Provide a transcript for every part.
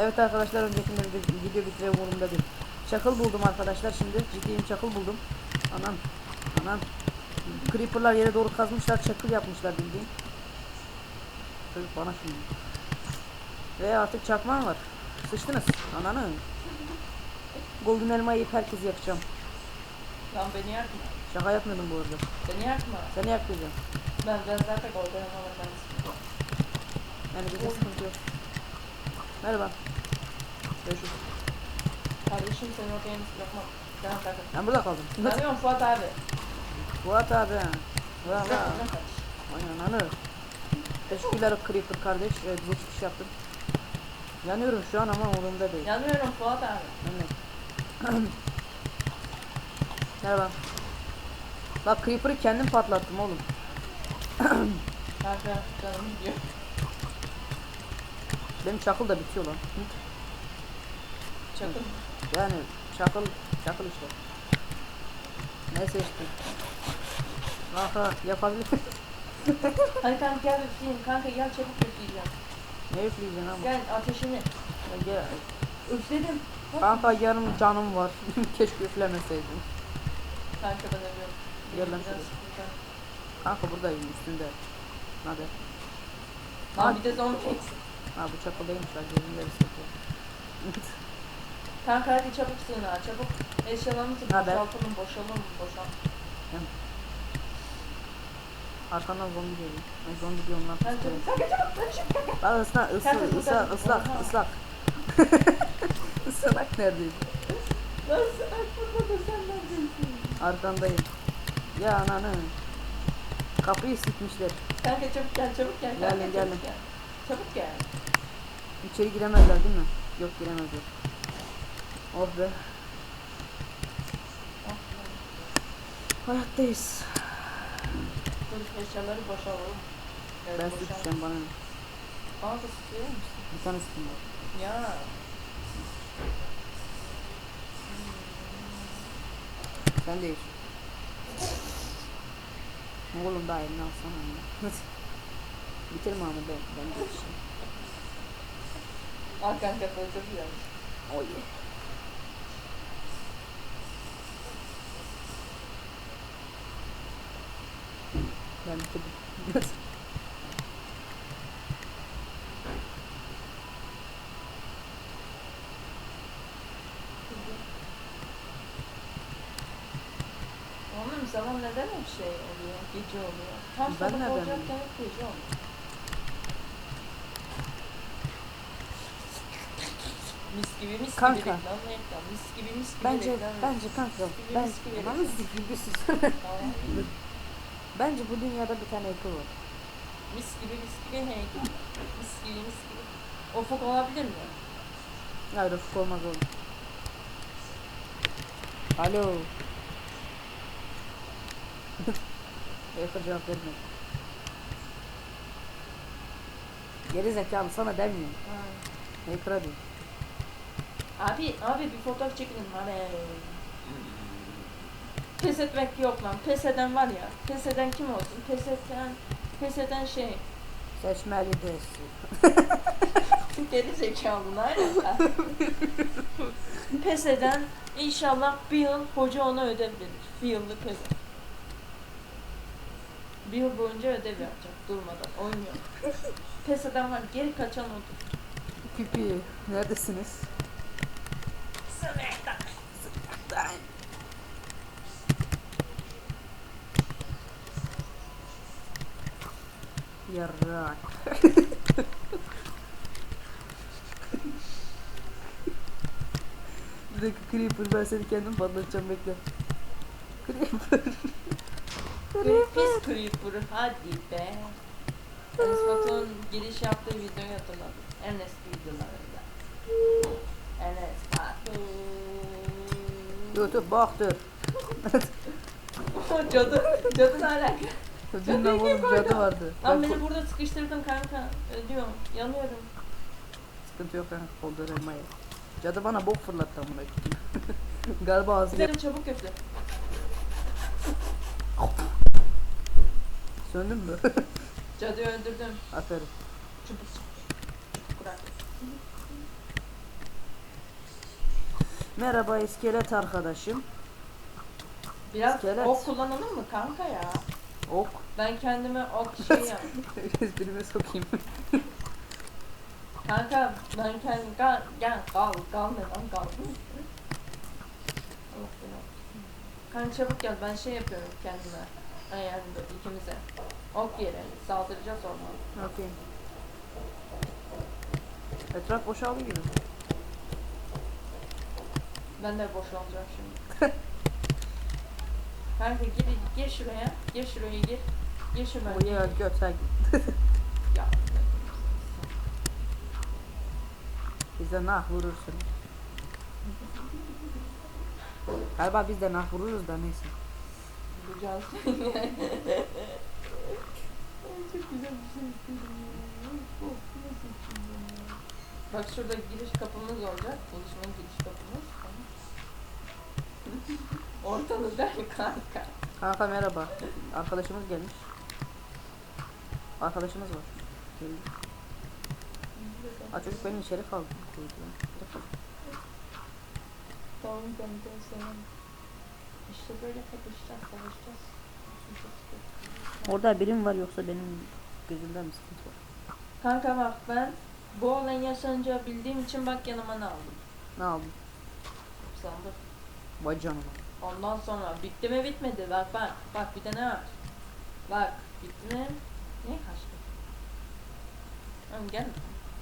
Evet arkadaşlar öncekinde bir video bitirelim umurumda değil. Çakıl buldum arkadaşlar şimdi. Ciddiyim çakıl buldum. Anam. Anam. Creeper'lar yere doğru kazmışlar. Çakıl yapmışlar bildiğin. Çocuk bana şimdi. Ve artık çakmağım var. Sıçtınız. Ananı. Golden elma yiyip herkesi yakacağım. Lan beni yakma. Şaka yapmıyordum bu arada. Beni yakma. Seni yakmayacağım. Ben, ben zaten golden havalardan istiyorum. Yani bize sıkıntı yok. Merhaba. Görüşürüz. Kardeşim seni oraya yapma. Tamam kanka. Ben burada kaldım. Tanıyorum Fuat abi. Fuat abi. Bırak kardeş. Aynen anı. Teşekkürler Creeper kardeş. Evet bu çıkış yaptım. Yanıyorum şu an ama umurumda değil. Yanıyorum Fuat abi. Evet. Merhaba. Bak Creeper'ı kendim patlattım oğlum. Kanka canım gidiyor. Benim çakıl da bitiyor lan. Hı? Çakın. Yani çakıl, çakıl işte. Neyse işte. Kanka yapabilir. Hadi kanka gel üfleyeyim. Kanka gel çabuk üfleyeceğim. ne üfleyeceksin ama? Gel ateşini. Ya Gel. Üfledim. Bak. Kanka yarım canım var. Keşke üflemeseydim. Kanka ben ölüyorum. Gel lan Biraz şuraya. sıkıntı. Kanka buradayım üstünde. Hadi. Lan bir de zombi fix. Ha bu çakıl değilmiş lan gözümleri sıkıyor. Kanka hadi çabuk sığınağa çabuk. Eşyalarımızı Ha, ben- boşaltalım boşalalım boşalt. Arkandan zombi geliyor. Ay zombi diyorum lan. Kanka çabuk. Kanka çabuk. Ben şimdi kanka. Lan ısla, ısla, Kanka, ısla, buradan- ıslak, Oha. ıslak. Islak neredeydi? Nasıl aklıma da sen neredesin? Arkandayım. Ya ananı. Kapıyı sıkmışlar. Kanka çabuk gel çabuk gel. Kanka, Geldim, çabuk geldim. Çabuk gel. İçeri giremezler değil mi? Yok giremezler. Oh be. Hayattayız. Dur eşyaları boşalalım. Evet, Ben boşalt. su içeceğim bana? Bana da sıkıyor musun? Bir tane var. Ya. Sen de iç. Oğlum daha elini alsana ya. Bitirme ama ben, ben de içeyim. Al kanka böyle çok güzel. Oh yeah. Ben bitirdim. Oğlum zaman neden hep şey oluyor? Gece oluyor. Tam Ben sabah olacakken hep gece oluyor. Mis gibi mis gibi Kanka. reklam reklam. Mis gibi mis gibi Bence, reklam. bence kanka, gibi, ben, mis gibi reklam. sus. Tamam. Bence bu dünyada bir tane Apple var. Mis gibi mis gibi hey. Mis gibi mis gibi. Ufuk olabilir mi? Hayır ufuk olmaz oğlum. Alo. Apple cevap vermiyor. Geri zekalı sana demiyorum. Ha. Hacker'a diyor. Abi abi bir fotoğraf çekelim abi. Pes etmek yok lan. Pes eden var ya. Pes eden kim olsun? Pes eden, pes eden şey. Seçmeli değilsin. Geri zekalı ne alaka? Pes eden inşallah bir yıl hoca ona ödev verir. Bir yıllık ödev. Bir yıl boyunca ödev yapacak durmadan oynuyor. Pes eden var geri kaçan odur. Pipi neredesiniz? Yarrak. Bir dakika Creeper ben seni kendim patlatacağım bekle. Creeper. Pis Creeper hadi be. Enes Batur'un giriş yaptığı videoyu hatırladım. En eski videolarında. Enes Batur. YouTube bak dur. cadı, cadı ne alaka? Bilmem oğlum koydu. cadı vardı. Lan Ben beni burada sıkıştırdın kanka. Ölüyorum, yanıyorum. Sıkıntı yok kanka koldur elmayı. Cadı bana bok fırlattı amına koyayım. Galiba ağzıyla Gidelim çabuk üfle. söndün mü? Cadıyı öldürdüm. Aferin. Çubuk. Çubuk bırak. Merhaba iskelet arkadaşım. Biraz İskelet. ok kullanalım mı kanka ya? Ok. Ben kendime ok şey yap. Esprime sokayım. Kanka ben kendim gel gel kal kal ne lan belanı. Kanka çabuk gel ben şey yapıyorum kendime. Yani ikimize. Ok yere saldıracağız orman. Okey. Etraf boşalıyor. Ben de boşalacağım şimdi. Kanka gir, gir şuraya. Gir şuraya gir. Gir şuraya. Buraya göt ha. Ya. Bize nah vurursun. Galiba biz de nah vururuz da neyse. Bulacağız. Çok güzel bir şey. Bak şurada giriş kapımız olacak. Buluşma giriş kapımız. Ortalık der kanka. Kanka merhaba. Arkadaşımız gelmiş. Arkadaşımız var. Geldi. Aa, çocuk beni içeri kaldı. Tamam selam. İşte böyle kapışacağız, savaşacağız. Orada birim var yoksa benim gözümden mi sıkıntı var? Kanka bak ben bu olayın yaşanacağı bildiğim için bak yanıma ne aldım. Ne aldın? Sandık. Vay canına. Ondan sonra bitti mi bitmedi bak bak bak bir de ne var bak bitti mi niye kaçtın Oğlum gel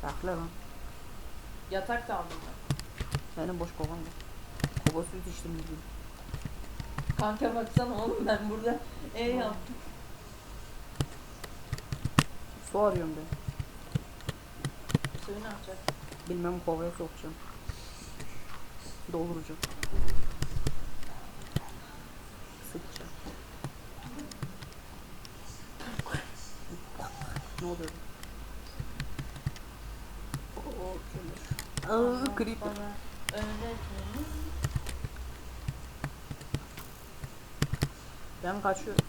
Sakla lan. yatak da aldım ben Benim boş kovam var. Kova süt içtim bugün. kanka baksana oğlum ben burada ev yaptım Su arıyorum ben. suyu ne yapacak Bilmem kovaya sokacağım. Dolduracağım. Sıkacağım. Ne oluyor? Aa, creeper. Ben kaçıyorum.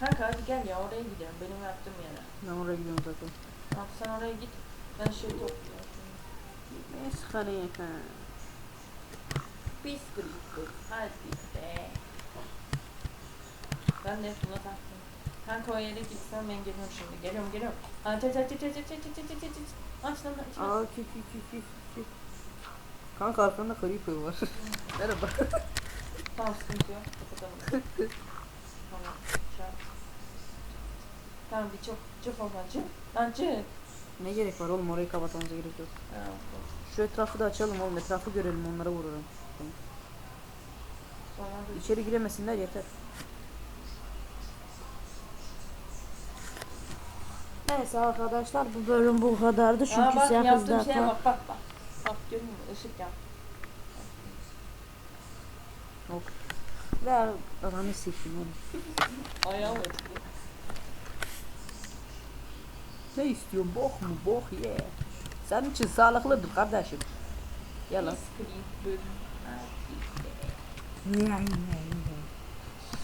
kanka hadi gel ya oraya gidelim benim yaptığım yere Ben oraya gidiyorum zaten. Bak sen oraya git ben şey topluyorum Meskaneye ha. Pis creeper hadi be ben de buna Kanka o yere gitsen ben geliyorum şimdi. Geliyorum geliyorum. Aç aç aç aç aç aç aç aç aç aç aç aç lan aç. Aa ki ki ki ki ki. Kanka arkanda creeper var. Merhaba. Tamam sıkıntı yok. Kapatalım. tamam. Şart. Tamam bir çok çok olma çık. Lan çık. Ne gerek var oğlum orayı kapatmamıza gerek yok. Dur. Şu etrafı da açalım oğlum etrafı görelim onlara. Sonra da İçeri giremesinler yeter. Neyse arkadaşlar bu bölüm bu kadardı çünkü Aa, bak 8 yaptığım şeye dakika. bak bak bak. Bak görüyor musun? Işık yap. Ve ananı sikeyim oğlum. Ayağım ötüyor. Ne istiyorsun bok mu bok ye. Senin için sağlıklıdır kardeşim. Gel lan.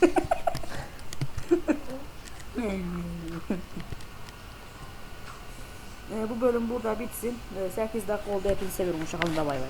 Ee, bu bölüm burada bitsin. Ee, 8 dakika oldu. Hepinizi seviyorum. Hoşçakalın da bay bay.